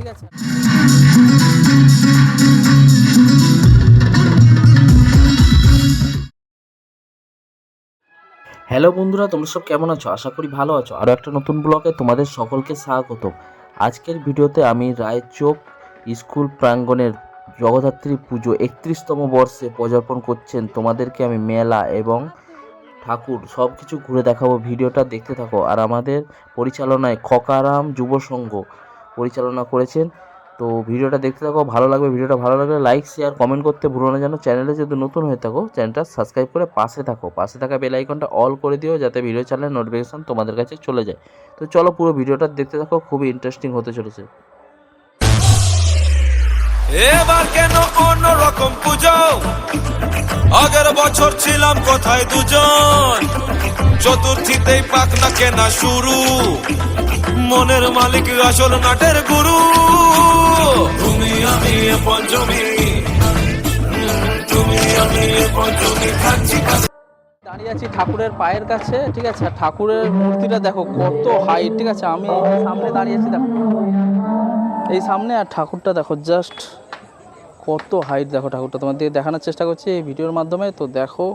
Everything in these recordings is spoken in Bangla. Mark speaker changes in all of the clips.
Speaker 1: ঠিক আছে?
Speaker 2: হ্যালো বন্ধুরা, তোমরা সব কেমন আছো? আশা করি ভালো আছো। আরও একটা নতুন ব্লগে তোমাদের সকলকে স্বাগত আজকের ভিডিওতে আমি রায়চোপ স্কুল প্রাঙ্গণের জগদ্ধাত্রী পুজো একত্রিশতম বর্ষে পদার্পণ করছেন। তোমাদেরকে আমি মেলা এবং ঠাকুর সব কিছু ঘুরে দেখাবো। ভিডিওটা দেখতে থাকো। আর আমাদের পরিচালনায় খকারাম যুব সংঘ পরিচালনা করেছেন। তো ভিডিওটা দেখতে থাকো, ভালো লাগবে, ভিডিওটা ভালো লাগলে লাইক শেয়ার কমেন্ট করতে ভুলো না যেন। চ্যানেলে যদি নতুন হয়ে থাকো চ্যানেলটা সাবস্ক্রাইব করে পাশে থাকো। পাশে থাকা বেল আইকনটা অল করে দিও, যাতে ভিডিও চ্যানেলের নোটিফিকেশান তোমাদের কাছে চলে যায়। তো চলো পুরো ভিডিওটা দেখতে থাকো, খুবই ইন্টারেস্টিং হতে চলেছে।
Speaker 3: এবার কেন অন্যরকম পুজো? আগের বছর ছিলাম কোথায় দুজন? চতুর্থীতেই পাক না কেনা শুরু। মনের মালিক আসল নাটের গুরু। তুমি আমি পঞ্চমী। তুমি আমি পঞ্চমী। থাকছি
Speaker 1: দাঁড়িয়ে আছি ঠাকুরের পায়ের কাছে, ঠিক আছে? ঠাকুরের মূর্তিটা দেখো, কত হাইট ঠিক আছে? আমি সামনে দাঁড়িয়ে আছি, দেখো। এই সামনে আর ঠাকুরটা দেখো জাস্ট কত হাইট দেখো ঠাকুরটা। তোমার দিকে দেখানোর চেষ্টা করছি এই ভিডিওর মাধ্যমে। তো দেখো,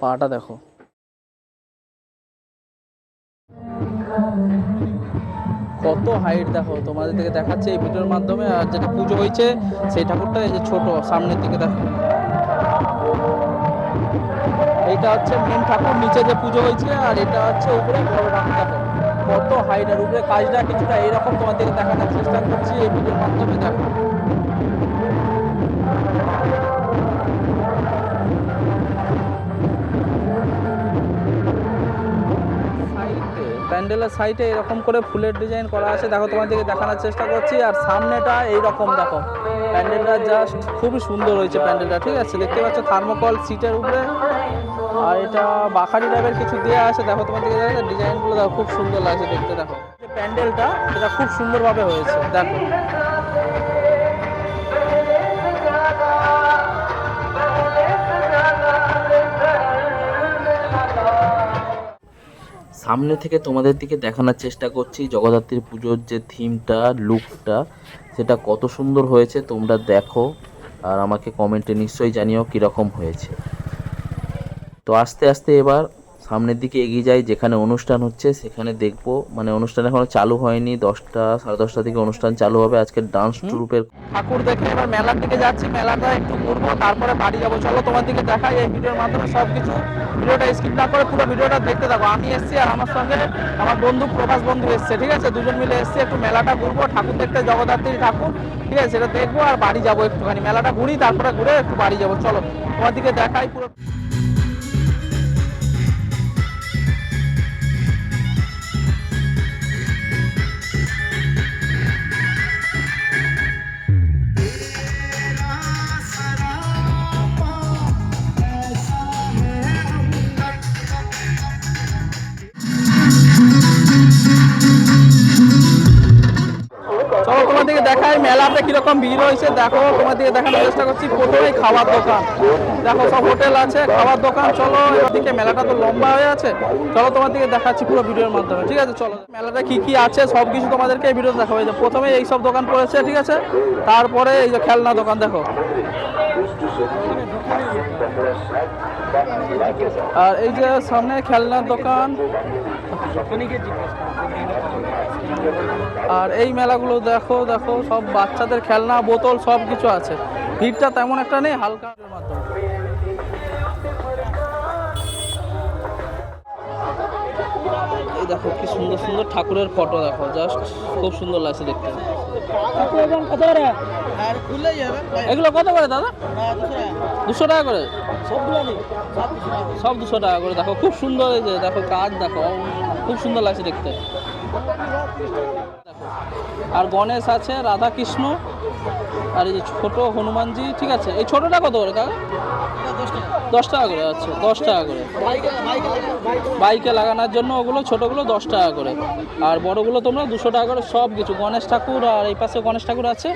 Speaker 1: পাটা দেখো। কত হাইট দেখো তোমাদের থেকে দেখাচ্ছে এই ভিডিওর মাধ্যমে। আর যেটা পুজো হয়েছে, সেই ঠাকুরটা এই যে ছোট, সামনের দিকে দেখো। এইটা হচ্ছে মেন ঠাকুর, নিচে যে পুজো হয়েছে, আর এটা হচ্ছে উপরে বড় ঠাকুর, দেখো। কত হাইট আর উপরে কাজটা কিছুটা এইরকম তোমাদেরকে দেখানোর চেষ্টা করছি এই ভিডিওর মাধ্যমে, দেখো। প্যান্ডেলের সাইডে এরকম করে ফুলের ডিজাইন করা আছে, দেখো তোমাদেরকে দেখানোর চেষ্টা করছি, আর সামনেটা এইরকম, দেখো। প্যান্ডেলটা জাস্ট খুবই সুন্দর হয়েছে প্যান্ডেলটা, ঠিক আছে? দেখতে পাচ্ছ, থার্মোকল সিটের উপরে। আর এটা বাখারি টাইপের কিছু দেওয়া আছে। দেখো তোমাদেরকে দেখো, ডিজাইনগুলো দেখো, খুব সুন্দর লাগছে দেখতে, দেখো। প্যান্ডেলটা এটা খুব সুন্দরভাবে হয়েছে, দেখো।
Speaker 2: সামনে থেকে তোমাদের দিকে দেখানোর চেষ্টা করছি জগদ্ধাত্রী পুজোর যে থিমটা লুকটা সেটা কত সুন্দর হয়েছে তোমরা দেখো, আর আমাকে কমেন্টে নিশ্চয়ই জানিও কীরকম হয়েছে। তো আস্তে আস্তে এবার সামনের দিকে এগিয়ে যাই যেখানে অনুষ্ঠান হচ্ছে সেখানে দেখব। মানে অনুষ্ঠান এখনও চালু হয়নি দশটা সাড়ে দশটা থেকে অনুষ্ঠান চালু হবে আজকে ডান্স ট্রুপের
Speaker 1: ঠাকুর দেখে এবার মেলার দিকে যাচ্ছি মেলাটা একটু ঘুরবো তারপরে বাড়ি যাব। চলো তোমার দিকে দেখাই এই ভিডিওর মাধ্যমে সব কিছু ভিডিওটা স্কিপ না করে পুরো ভিডিওটা দেখতে থাকো। আমি এসেছি আর আমার সঙ্গে আমার বন্ধু প্রকাশ বন্ধু এসছে ঠিক আছে? দুজন মিলে এসছে একটু মেলাটা ঘুরবো ঠাকুর দেখতে জগদ্ধাত্রী ঠাকুর ঠিক আছে? সেটা দেখব আর বাড়ি যাব একটুখানি। মেলাটা ঘুরি তারপরে ঘুরে একটু বাড়ি যাব। চলো তোমার দিকে দেখাই পুরো দিকে দেখাই মেলাতে কীরকম ভিড় হয়েছে। দেখো তোমার দিকে দেখানোর চেষ্টা করছি, প্রথমেই খাবার দোকান। দেখো, সব হোটেল আছে, খাবার দোকান, চলো, এদিকে মেলাটা তো লম্বা হয়ে আছে। চলো তোমার দিকে দেখাচ্ছি পুরো ভিডিওর মাধ্যমে, ঠিক আছে? চলো মেলাটা কি কি আছে, সব কিছু তোমাদেরকে দেখাবো। এই যে প্রথমে এই সব দোকান পড়েছে, ঠিক আছে? তারপরে এই যে খেলনা দোকান, দেখো। আর এই যে সামনে খেলনার দোকান। আর এই মেলাগুলো দেখো দেখো, সব বাচ্চাদের খেলনা, বোতল সব কিছু আছে। ভিড়টা তেমন একটা নেই, হালকা এই দেখো, কি সুন্দর সুন্দর ঠাকুরের ফটো দেখো জাস্ট খুব সুন্দর লাগছে দেখতে। এগুলো কত করে দাদা? দুশো টাকা। করে? সব দুশো টাকা। করে। দেখো খুব সুন্দর হয়েছে দেখো কাজ দেখো। খুব সুন্দর লাগছে দেখতে। আর গণেশ আছে রাধা কৃষ্ণ আর এই যে ছোট হনুমানজি ঠিক আছে? এই ছোটটা কত করে কাকা? দশ টাকা। করে আচ্ছা দশ টাকা করে। বাইকে লাগানোর জন্য ওগুলো ছোটোগুলো দশ টাকা করে। আর বড়গুলো তোমরা দুশো টাকা করে সব কিছু গণেশ ঠাকুর আর এই পাশে গণেশ ঠাকুর আছে।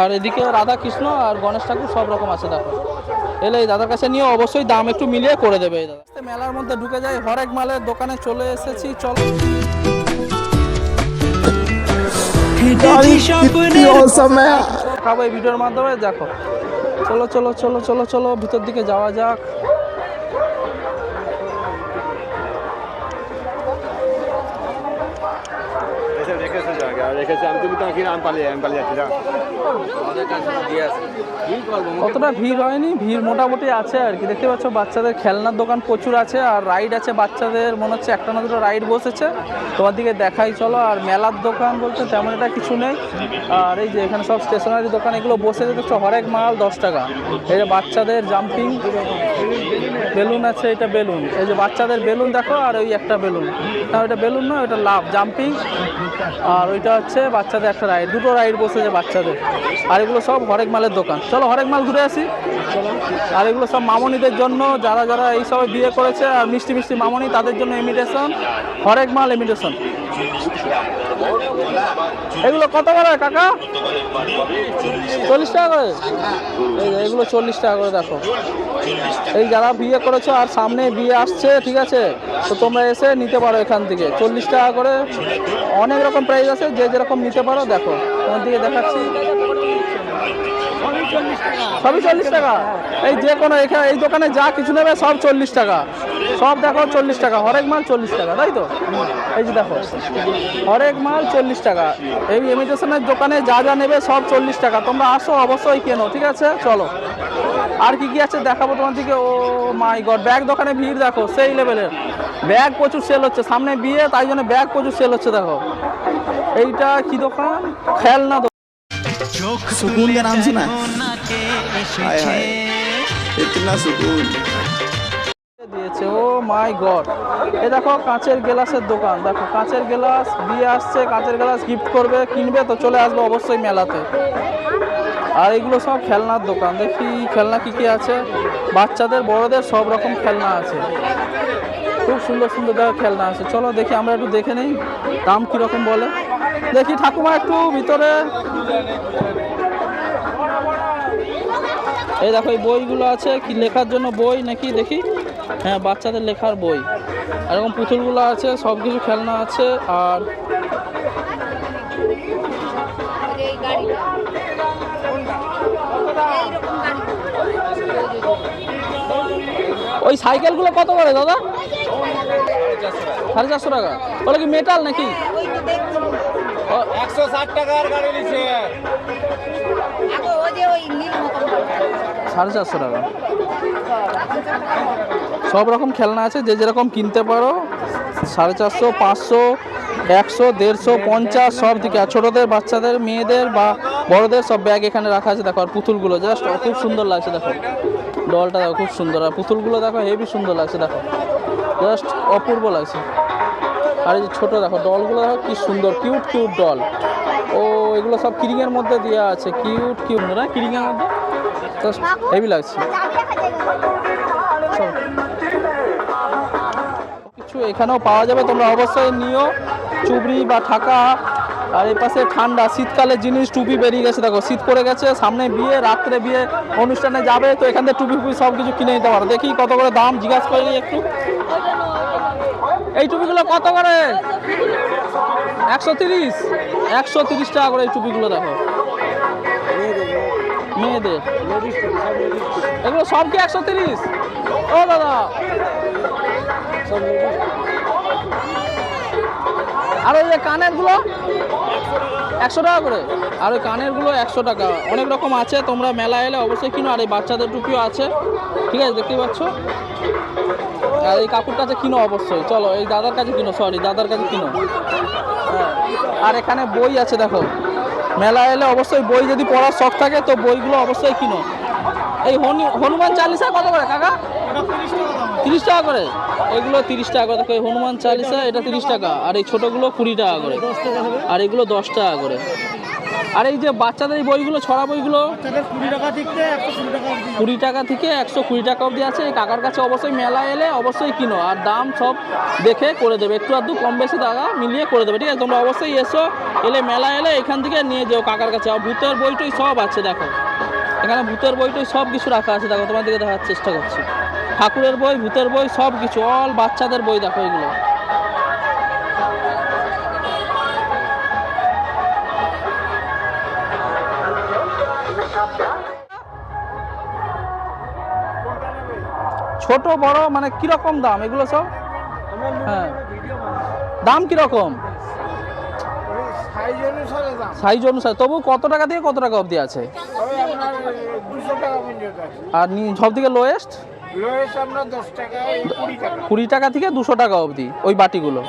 Speaker 1: আর এদিকে রাধা কৃষ্ণ আর গণেশ ঠাকুর সব রকম আছে দেখো। এলে এই দাদার কাছে নিয়ে অবশ্যই দাম একটু মিলিয়ে করে দেবে এই দাদা। মেলার মধ্যে ঢুকে যাই হরেক মালের দোকানে চলে এসেছি চলো। খাব এই ভিডিওর মাধ্যমে দেখো। চলো চলো চলো চলো চলো ভিতর দিকে যাওয়া যাক।
Speaker 4: রেখেছে আমি তুমি তো আমি পালিয়ে আমি পালিয়ে যাচ্ছি
Speaker 1: অতটা ভিড় হয়নি ভিড় মোটামুটি আছে আর কি। দেখতে পাচ্ছ বাচ্চাদের খেলনার দোকান প্রচুর আছে আর রাইড আছে। বাচ্চাদের মনে হচ্ছে একটা না দুটো রাইড বসেছে। তোমার দিকে দেখাই চলো। আর মেলার দোকান বলতে তেমন এটা কিছু নেই। আর এই যে এখানে সব স্টেশনারি দোকান এগুলো বসে দেখছ হরেক মাল দশ টাকা। এই যে বাচ্চাদের জাম্পিং বেলুন আছে এটা বেলুন। এই যে বাচ্চাদের বেলুন দেখো আর ওই একটা বেলুন। না ওইটা বেলুন না ওইটা লাভ জাম্পিং আর ওইটা হচ্ছে বাচ্চাদের একটা রাইড, দুটো রাইড বসেছে বাচ্চাদের। আর এগুলো সব হরেক মালের দোকান। চলো হরেক মাল ঘুরে আসি। আর এগুলো সব মামনিদের জন্য, যারা যারা এই সবাই বিয়ে করেছে আর মিষ্টি মিষ্টি মামনি, তাদের জন্য ইমিটেশন হরেক মাল ইমিটেশন এগুলো কত করে, কাকা? চল্লিশ টাকা করে? এই এগুলো চল্লিশ টাকা করে, দেখো। এই যারা বিয়ে করেছ আর সামনে বিয়ে আসছে, ঠিক আছে? তো তোমরা এসে নিতে পারো এখান থেকে। চল্লিশ টাকা করে অনেক রকম প্রাইস আছে, যে যেরকম নিতে পারো, দেখো। তোমার দিকে দেখাচ্ছি। সবই চল্লিশ টাকা? এই যে কোনো এখানে এই দোকানে যা কিছু নেবে সব চল্লিশ টাকা। সব দেখো চল্লিশ টাকা। হরেক মাল চল্লিশ টাকা, তাই তো? এই যে দেখো, হরেক মাল চল্লিশ টাকা। এই ইমিটেশনের দোকানে যা যা নেবে সব চল্লিশ টাকা। তোমরা আসো, অবশ্যই কেনো, ঠিক আছে? চলো। আর কি কি আছে দেখাবো তোমার দিকে? ও মাই গড, ব্যাগ দোকানে ভিড় দেখো, সেই লেভেলের। ব্যাগ প্রচুর সেল হচ্ছে। সামনে বিয়ে, তাই জন্য ব্যাগ প্রচুর সেল হচ্ছে, দেখো। এইটা কি দোকান? খেলনা
Speaker 5: सुकून का नाम सुना हाय हाय इतना सुकून
Speaker 1: দিয়েছে ও মাই গড এ দেখো কাঁচের গ্লাসের দোকান দেখো কাঁচের গ্লাস বিয়ে আসছে কাঁচের গ্লাস গিফট করবে কিনবে তো চলে আসবে অবশ্যই মেলাতে আর এগুলো সব খেলনার দোকান দেখি খেলনা কি কি আছে বাচ্চাদের বড়দের সব রকম খেলনা আছে খুব সুন্দর সুন্দর দেখো খেলনা আছে চলো দেখি আমরা একটু দেখে নেই দাম কীরকম বলে দেখি ঠাকুমা একটু ভিতরে। এই দেখো, এই বইগুলো আছে, কি লেখার জন্য বই নাকি? দেখি। হ্যাঁ বাচ্চাদের লেখার বই। এরকম পুতুলগুলো আছে, সব কিছু খেলনা আছে, আর ওই সাইকেলগুলো কত করে দাদা? সাড়ে চারশো টাকা। ওগুলো কি মেটাল নাকি?
Speaker 4: একশো ষাট টাকার গাড়ি নিচ্ছে।
Speaker 1: সাড়ে চারশো টাকা। সব রকম খেলনা আছে যে যেরকম কিনতে পারো সাড়ে চারশো পাঁচশো একশো দেড়শো পঞ্চাশ সব দিকে। আর ছোটোদের বাচ্চাদের মেয়েদের বা বড়দের সব ব্যাগ এখানে রাখা আছে দেখো। আর পুতুলগুলো জাস্ট খুব সুন্দর লাগছে দেখো। ডলটা দেখো খুব সুন্দর। আর পুতুলগুলো দেখো হেভি সুন্দর লাগছে দেখো। জাস্ট অপূর্ব লাগছে। আর এই যে ছোটো দেখো ডলগুলো দেখো কি সুন্দর কিউট কিউট ডল ও এগুলো সব কিরিংয়ের মধ্যে দেওয়া আছে। কিউট কিউট না কিরিংয়ের মধ্যে? জাস্ট হেভি লাগছে। কিছু এখানেও পাওয়া যাবে তোমরা অবশ্যই নিও। চুবড়ি বা ঠাকা। আর এই পাশে ঠান্ডা শীতকালে জিনিস টুপি বেরিয়ে গেছে। দেখো শীত পড়ে গেছে সামনে বিয়ে রাত্রে বিয়ে অনুষ্ঠানে যাবে তো এখান থেকে টুপি ফুপি সব কিছু কিনে নিতে পারো। দেখি কত করে দাম জিজ্ঞাসা করে একটু। এই টুপিগুলো কত করে? একশো তিরিশ। একশো তিরিশ টাকা করে এই টুপিগুলো দেখো। মেয়েদের। এগুলো সব কি একশো তিরিশ? ও দাদা। আর ওই যে কানেরগুলো? একশো টাকা করে। আর ওই কানেরগুলো একশো টাকা। অনেক রকম আছে, তোমরা মেলা এলে অবশ্যই কিনো। আর এই বাচ্চাদের টুপিও আছে। ঠিক আছে দেখতে পাচ্ছ? আর এই কাকুর কাছে কিনো অবশ্যই। চলো, এই দাদার কাছে কিনো সরি দাদার কাছে কিনো। হ্যাঁ আর এখানে বই আছে, দেখো। মেলা এলে অবশ্যই বই যদি পড়ার শখ থাকে, তো বইগুলো অবশ্যই কিনো। এই হনু, হনুমান চালিসা কত করে, কাকা? তিরিশ টাকা করে। এগুলো তিরিশ টাকা করে। দেখো হনুমান চালিসা, এটা তিরিশ টাকা। আর এই ছোটোগুলো কুড়ি টাকা করে। আর এগুলো দশ টাকা করে। আর এই যে বাচ্চাদের এই বইগুলো ছড়া বইগুলো? কুড়ি টাকা থেকে একশো কুড়ি টাকা অবধি আছে। এই কাকার কাছে অবশ্যই মেলা এলে অবশ্যই কিনো। আর দাম সব দেখে করে দেবে। একটু আধটু কম বেশি টাকা মিলিয়ে করে দেবে ঠিক আছে? তোমরা অবশ্যই এসো এলে মেলা এলে এখান থেকে নিয়ে যাও কাকার কাছে। আর ভূতের বইটই সব আছে দেখো। এখানে ভূতের বইটই সব কিছু রাখা আছে দেখো। তোমার দিকে দেখার চেষ্টা করছি। ঠাকুরের বই ভূতের বই সব কিছু অল বাচ্চাদের বই দেখো এগুলো। ছোট বড় মানে কীরকম দাম? এগুলো সব? হ্যাঁ। দাম কীরকম?
Speaker 6: সাইজ অনুসারে
Speaker 1: সাইজ অনুসারে। তবু কত টাকা থেকে কত টাকা অবধি আছে? আর সব থেকে লোয়েস্ট
Speaker 6: কুড়ি টাকা
Speaker 1: থেকে দুশো টাকা অবধি ওই বাটিগুলো।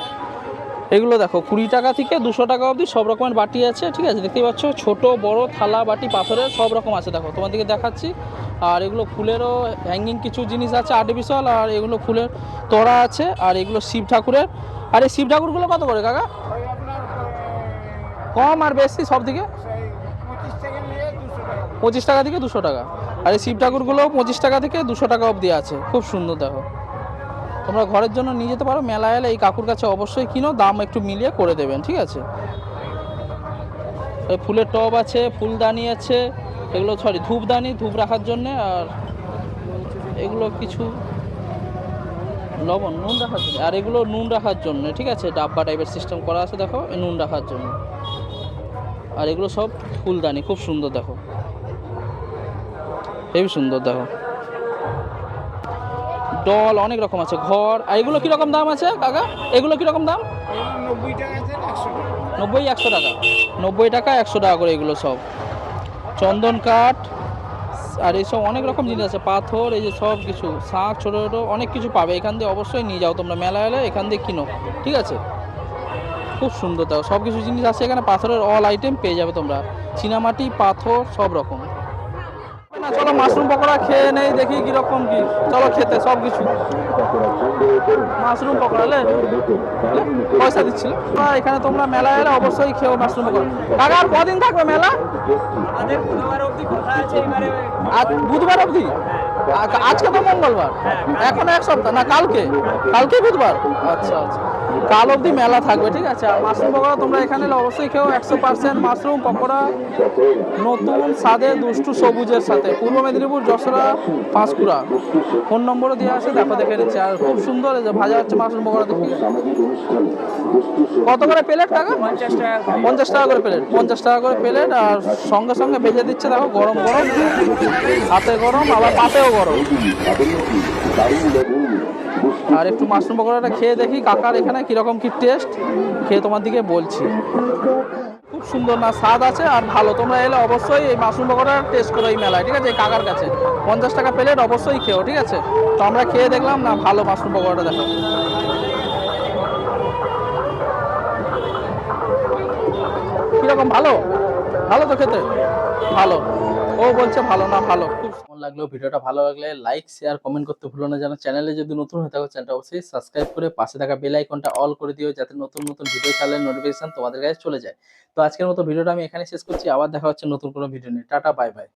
Speaker 1: এগুলো দেখো কুড়ি টাকা থেকে দুশো টাকা অবধি সব রকমের বাটি আছে ঠিক আছে? দেখতেই পাচ্ছ ছোট বড় থালা বাটি পাথরের সব রকম আছে দেখো। তোমাদেরকে দেখাচ্ছি। আর এগুলো ফুলেরও হ্যাঙ্গিং কিছু জিনিস আছে আর্টিফিশিয়াল আর এগুলো ফুলের তোড়া আছে আর এগুলো শিব ঠাকুরের। আর এই শিব ঠাকুরগুলো কত করে কাকা? কম আর বেশি সব
Speaker 6: সেই পঁচিশ টাকা
Speaker 1: থেকে দুশো টাকা। আর এই শিব ঠাকুরগুলো পঁচিশ টাকা থেকে দুশো টাকা অবধি আছে। খুব সুন্দর দেখো। তোমরা ঘরের জন্য নিয়ে যেতে পারো, মেলায় এলে এই কাকুর কাছে অবশ্যই কিনো, দাম একটু মিলিয়ে করে দেবেন, ঠিক আছে? এই ফুলের টব আছে, ফুলদানি আছে এগুলো সরি ধূপদানি ধূপ রাখার জন্যে আর এগুলো কিছু লবণ নুন রাখার জন্য। আর এগুলো নুন রাখার জন্য ঠিক আছে? ডাব্বা টাইপের সিস্টেম করা আছে দেখো এই নুন রাখার জন্য। আর এগুলো সব ফুলদানি খুব সুন্দর দেখো। হেবি সুন্দর দেখো। ডল অনেক রকম আছে ঘর। আর এগুলো কীরকম দাম আছে কাকা? এগুলো কীরকম দাম?
Speaker 6: নব্বই টাকা টাকা।
Speaker 1: নব্বই একশো টাকা। নব্বই টাকা একশো টাকা করে এগুলো সব। চন্দন কাঠ আর এইসব অনেক রকম জিনিস আছে, পাথর, এই যে সব কিছু শাঁখ ছোটো ছোটো অনেক কিছু পাবে, এখান দিয়ে অবশ্যই নিয়ে যাও তোমরা, মেলা এলে এখান দিয়ে কিনো, ঠিক আছে? খুব সুন্দর তাও সব কিছু জিনিস আছে এখানে, পাথরের অল আইটেম পেয়ে যাবে তোমরা, চীনামাটি, পাথর, সব রকম। না, চলো মাশরুম পকোড়া খেয়ে নেই, দেখি কীরকম কি। চলো খেতে, সব কিছু। মাশরুম পকোড়া, লে। পয়সা দিচ্ছিল। এখানে তোমরা মেলা এলে অবশ্যই খেও মাশরুম পকোড়া। কাকা, আর কদিন থাকবে মেলা? আজ বুধবার অবধি? আজকে তো মঙ্গলবার। এখন এক সপ্তাহ, না, কালকে? কালকে বুধবার? আচ্ছা আচ্ছা। কাল অবধি মেলা থাকবে, ঠিক আছে। আর মাশরুম পকোড়া তোমরা এখানে অবশ্যই খেও। একশো পার্সেন্ট মাশরুম পকোড়া নতুন, স্বাদে, দুষ্টু, সবুজের সাথে। পূর্ব মেদিনীপুর যশোরা পাঁশকুড়া। ফোন নম্বরও দেওয়া আছে দেখো দেখে নিচ্ছে। আর খুব সুন্দর ভাজা হচ্ছে মাশরুম পকোড়া দেখি। কত করে প্লেট টাকা পঞ্চাশ টাকা করে প্লেট পঞ্চাশ টাকা করে প্লেট আর সঙ্গে সঙ্গে ভেজে দিচ্ছে দেখো গরম গরম। হাতে গরম আবার পাতেও গরম। আর একটু মাশরুম পকোড়াটা খেয়ে দেখি কাকার এখানে কীরকম কি টেস্ট খেয়ে তোমার দিকে বলছি। খুব সুন্দর, না, স্বাদ আছে আর ভালো। তোমরা এলে অবশ্যই এই মাশরুম পকোড়া টেস্ট করো এই মেলায়, ঠিক আছে? এই কাকার কাছে। পঞ্চাশ টাকা প্লেট অবশ্যই খেও, ঠিক আছে? তো আমরা খেয়ে দেখলাম, না, ভালো মাশরুম পকোড়াটা দেখো। কীরকম ভালো? ভালো তো খেতে? ভালো। ও বলছে ভালো না, ভালো। খুব কেমন লাগল ভিডিওটা, ভালো লাগলে লাইক শেয়ার কমেন্ট করতে ভুলো না। যেন চ্যানেলে যদি নতুন হয়ে থাকো চ্যানেলটা অবশ্যই সাবস্ক্রাইব করে পাশে থাকা বেল আইকনটা অল করে দিও, যাতে নতুন নতুন ভিডিও চালের নোটিফিকেশন তোমাদের কাছে চলে যায়। তো আজকের মতো ভিডিওটা আমি এখানে শেষ করছি। আবার দেখা হচ্ছে নতুন কোনো ভিডিও নিয়ে। Tata bye bye